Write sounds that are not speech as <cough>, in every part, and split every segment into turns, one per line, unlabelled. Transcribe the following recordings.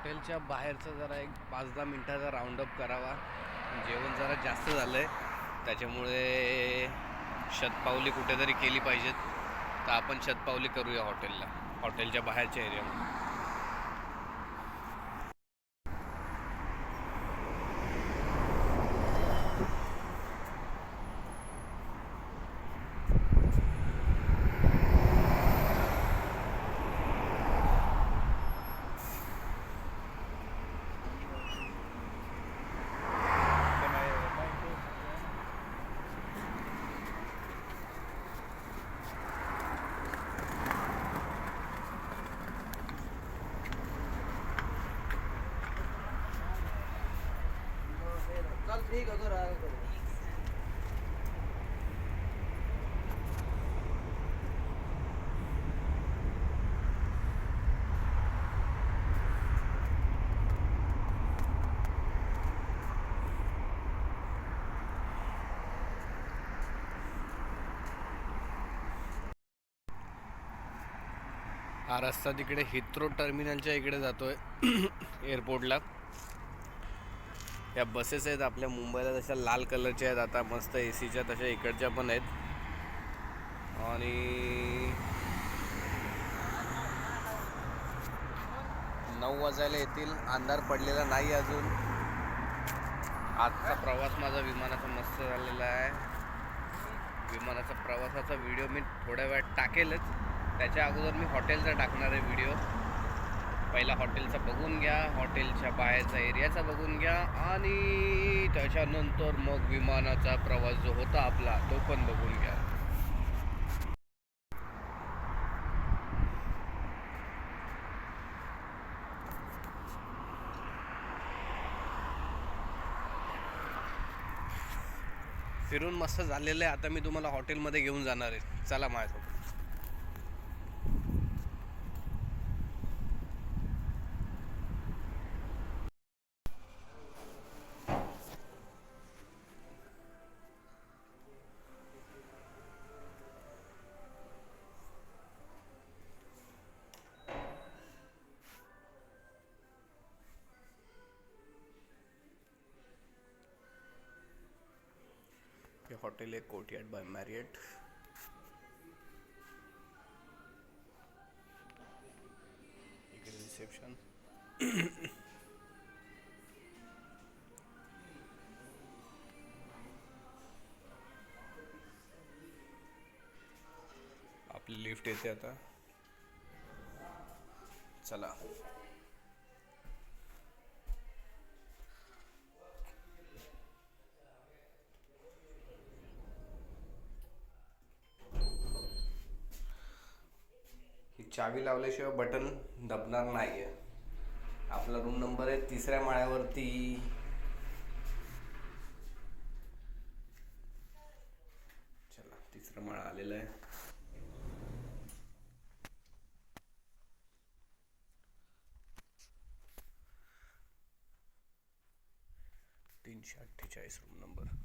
हॉटेलच्या बाहेरचा जरा एक पाच दहा मिनटाचा राऊंडअप करावा. जेवण जरा जास्त झालं आहे त्याच्यामुळे शतपावली कुठेतरी केली पाहिजेत. तर आपण शतपावली करूया हॉटेलला हॉटेलच्या बाहेरच्या एरियामध्ये
चल ठीक है
हा रस्ता तिकडे हिथ्रो टर्मिनलच्या इकडे जातोय. <clears throat> एअरपोर्टला या बसेस आहेत आपल्या मुंबईला जशा लाल कलरच्या आहेत आता मस्त ए सीच्या तशा इकडच्या पण आहेत. आणि नऊ वाजायला येतील अंधार पडलेला नाही अजून. आजचा प्रवास माझा विमानाचा मस्त झालेला आहे. विमानाचा प्रवासाचा व्हिडिओ मी थोड्या वेळात टाकेलच. त्याच्या अगोदर मी हॉटेलचा टाकणार आहे व्हिडिओ. पहिला हॉटेलचा बघून घ्या हॉटेलच्या बाहेरचा एरियाचा बघून घ्या आणि त्याच्यानंतर मग विमानाचा प्रवास जो होता आपला तो पण बघून घ्या. फिरून मस्त झालेलं आहे. आता मी तुम्हाला हॉटेलमध्ये घेऊन जाणार आहे. चला माझ्यासोबत. हे हॉटेल आहे कोर्टयार्ड बाय मॅरियट इकडे रिसेप्शन आपली लिफ्ट येते आता। चला। चावी लावल्याशिवाय बटन दबणार नाही आहे आपला रूम नंबर आहे तिसऱ्या माळ्यावरती. चला तिसरा माळा आलेला आहे. तीनशे अठ्ठेचाळीस रूम नंबर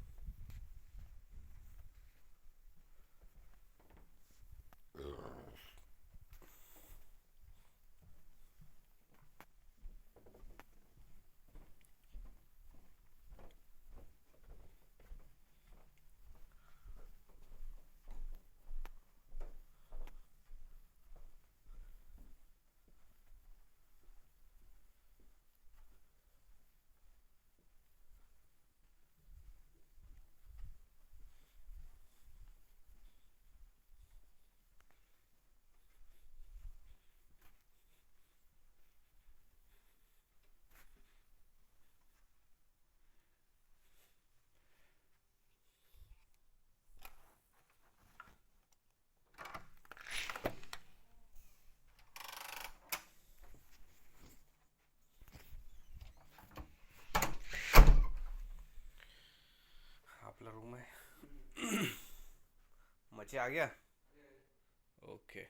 आपला रूम है मचे आ गया? ओके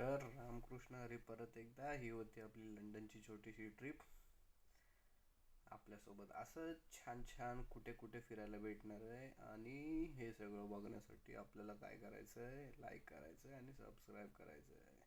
तर रामकृष्ण हरी परत एकदा ही होती आपली लंडनची छोटीशी ट्रिप आपल्यासोबत असं छान छान कुठे कुठे फिरायला भेटणार आहे आणि हे सगळं बघण्यासाठी आपल्याला काय करायचं आहे लाईक करायचं आहे आणि सबस्क्राईब करायचं आहे